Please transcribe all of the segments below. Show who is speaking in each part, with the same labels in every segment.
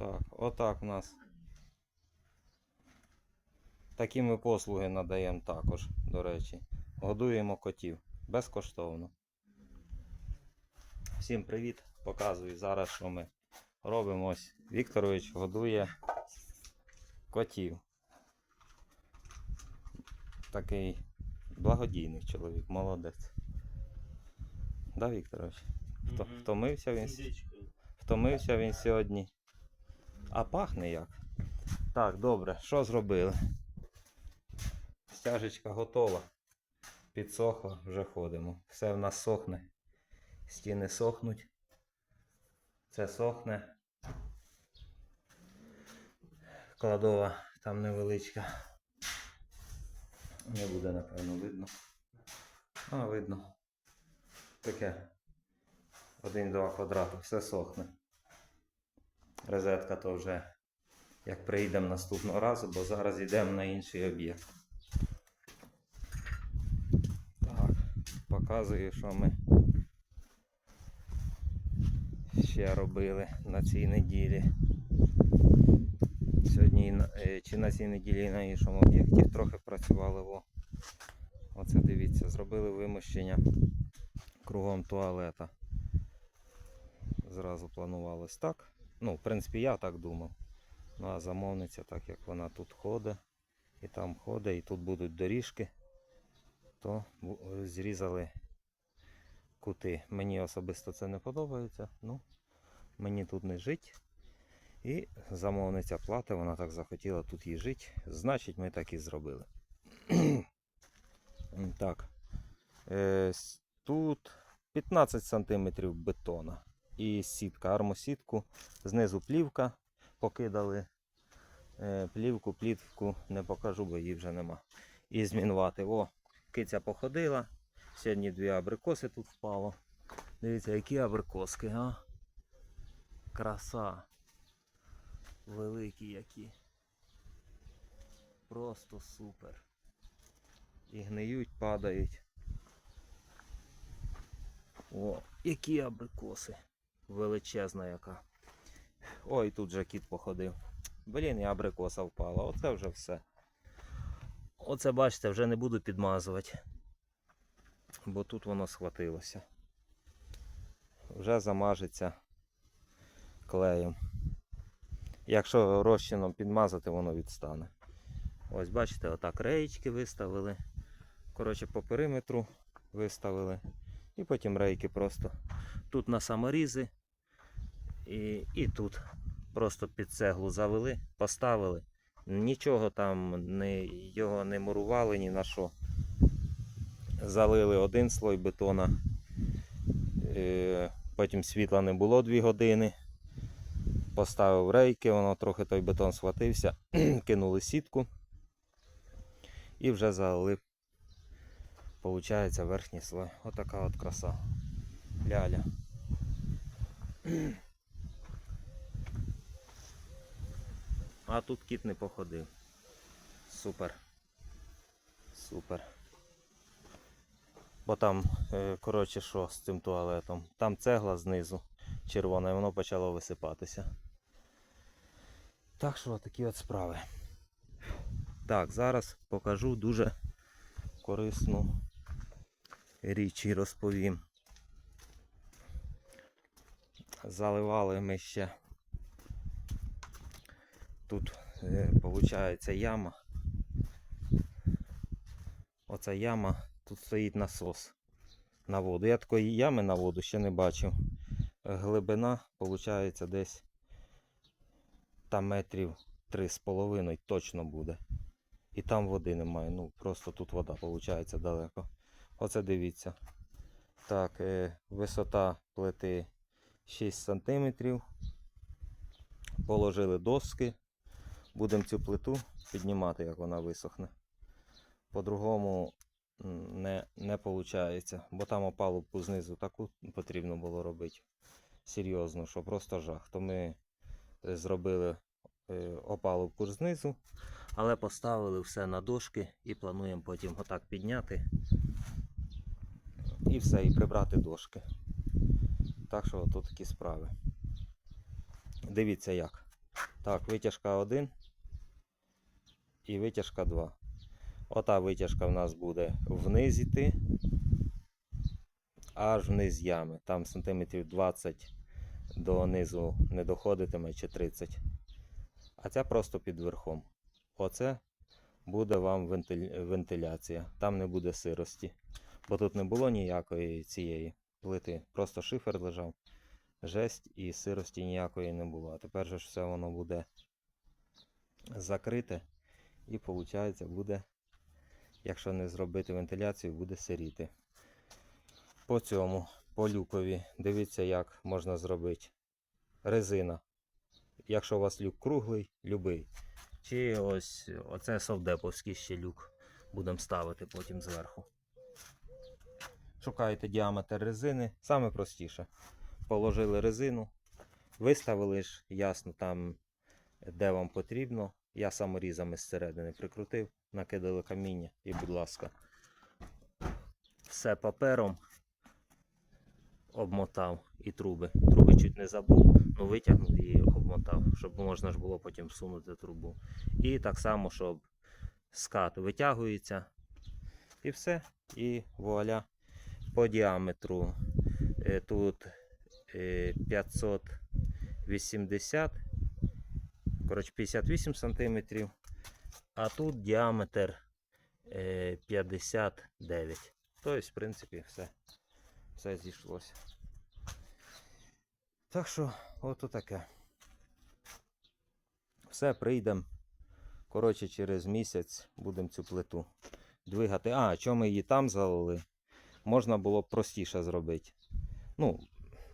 Speaker 1: Так, отак у нас. Такі ми послуги надаємо також, до речі. Годуємо котів безкоштовно. Всім привіт! Показую зараз, що ми робимо. Ось Вікторович годує котів. Такий благодійний чоловік, молодець. Да, Вікторович? Вто- Втомився він? Втомився він сьогодні. А пахне як? Так, добре, що зробили? Стяжечка готова. Підсохла, вже ходимо. Все в нас сохне. Стіни сохнуть. Це сохне. Кладова там невеличка. Не буде, напевно, видно. А, видно. Таке. Один-два квадрати, все сохне. Розетка то вже як приїдемо наступного разу, бо зараз йдемо на інший об'єкт. Так, показую, що ми ще робили на цій неділі. Сьогодні е, чи на цій неділі на іншому об'єкті трохи працювали. Во. Оце дивіться, зробили вимощення кругом туалета. Зразу планувалось так. Ну, в принципі, я так думав. Ну а замовниця, так як вона тут ходить, і там ходить, і тут будуть доріжки, то зрізали кути. Мені особисто це не подобається. Ну, мені тут не жить. І замовниця платить, вона так захотіла тут їй жити. Значить, ми так і зробили. Так. Е, тут 15 см бетона і сітка, армосітку. Знизу плівка покидали. Е, плівку, плівку не покажу, бо її вже нема. І змінувати. О, киця походила. Сьогодні дві абрикоси тут впало. Дивіться, які абрикоски, а? Краса. Великі які. Просто супер. І гниють, падають. О, які абрикоси. Величезна яка. Ой, тут же кіт походив. Блін, і абрикоса впала. Оце вже все. Оце бачите, вже не буду підмазувати. Бо тут воно схватилося. Вже замажеться клеєм. Якщо розчином підмазати, воно відстане. Ось бачите, отак реєчки виставили. Коротше, по периметру виставили. І потім рейки просто тут на саморізи. І, і тут просто під цеглу завели, поставили. Нічого там не, його не мурували ні на що. Залили один слой бетона. Е, потім світла не було 2 години. Поставив рейки, воно трохи той бетон схватився, кинули сітку і вже залили. Получається верхній слой. Отака от краса. Ляля. А тут кіт не походив. Супер. Супер. Бо там, е, коротше, що з цим туалетом? Там цегла знизу червона, і воно почало висипатися. Так що такі от справи. Так, зараз покажу дуже корисну річ і розповім. Заливали ми ще. Тут виходить яма. Оця яма, тут стоїть насос на воду. Я такої ями на воду ще не бачив. Глибина виходить десь там метрів 3,5 точно буде. І там води немає. Ну просто тут вода виходить далеко. Оце дивіться. Так, е, висота плити 6 см. Положили доски. Будемо цю плиту піднімати, як вона висохне. По-другому не, не виходить, бо там опалубку знизу таку потрібно було робити. Серйозно, що просто жах. То ми е, зробили е, опалубку знизу, але поставили все на дошки і плануємо потім отак підняти. І все, і прибрати дошки. Так що тут такі справи. Дивіться як. Так, витяжка 1 і витяжка 2. Ота витяжка в нас буде вниз іти, аж вниз ями. Там сантиметрів 20 до низу не доходитиме чи 30. А ця просто під верхом. Оце буде вам вентиль... вентиляція. Там не буде сирості. Бо тут не було ніякої цієї плити. Просто шифер лежав. Жесть і сирості ніякої не було. А тепер же все воно буде закрите. І виходить, буде, якщо не зробити вентиляцію, буде сиріти. По цьому, по люкові, дивіться, як можна зробити. Резина. Якщо у вас люк круглий, любий. Чи ось оце совдеповський ще люк. Будемо ставити потім зверху. Шукаєте діаметр резини. Саме простіше. Положили резину, виставили ж, ясно, там, де вам потрібно. Я саморізами зсередини прикрутив, накидали каміння і, будь ласка, все папером обмотав і труби. Труби чуть не забув, ну витягнув і обмотав, щоб можна ж було потім всунути трубу. І так само, щоб скат витягується. І все. І вуаля. По діаметру е, тут е, 580, коротше 58 сантиметрів, а тут діаметр е, 59. Тобто, в принципі, все, все зійшлося. Так що, от таке. Все, прийдемо. Коротше, через місяць будемо цю плиту двигати. А, чому ми її там залили? Можна було б простіше зробити. Ну,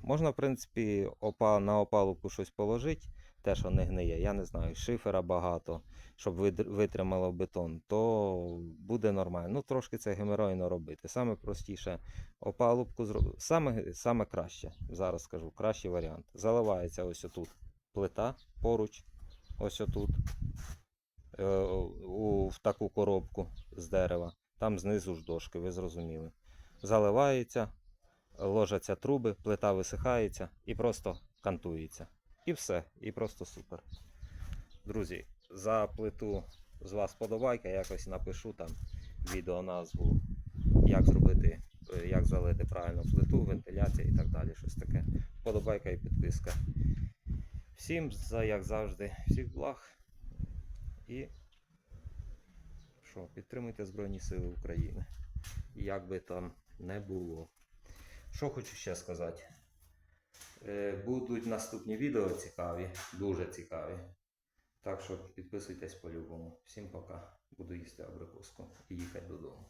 Speaker 1: можна, в принципі, опа, на опалубку щось положити, те, що не гниє. Я не знаю, шифера багато, щоб витримало бетон, то буде нормально. Ну, трошки це геморойно робити. Саме простіше опалубку зробити. Саме, саме краще, зараз скажу, кращий варіант. Заливається ось отут плита поруч, ось отут, е, в таку коробку з дерева. Там знизу ж дошки, ви зрозуміли. Заливається, ложаться труби, плита висихається і просто кантується. І все, і просто супер. Друзі, за плиту з вас подобайка, якось напишу там відео назву, як зробити, е, як залити правильно плиту, вентиляція і так далі. Щось таке. Подобайка і підписка. Всім, як завжди, всіх благ. І що, підтримуйте Збройні Сили України. Як би там не було. Що хочу ще сказати. Е, Будуть наступні відео цікаві, дуже цікаві. Так що підписуйтесь по-любому. Всім пока. Буду їсти абрикоску і їхати додому.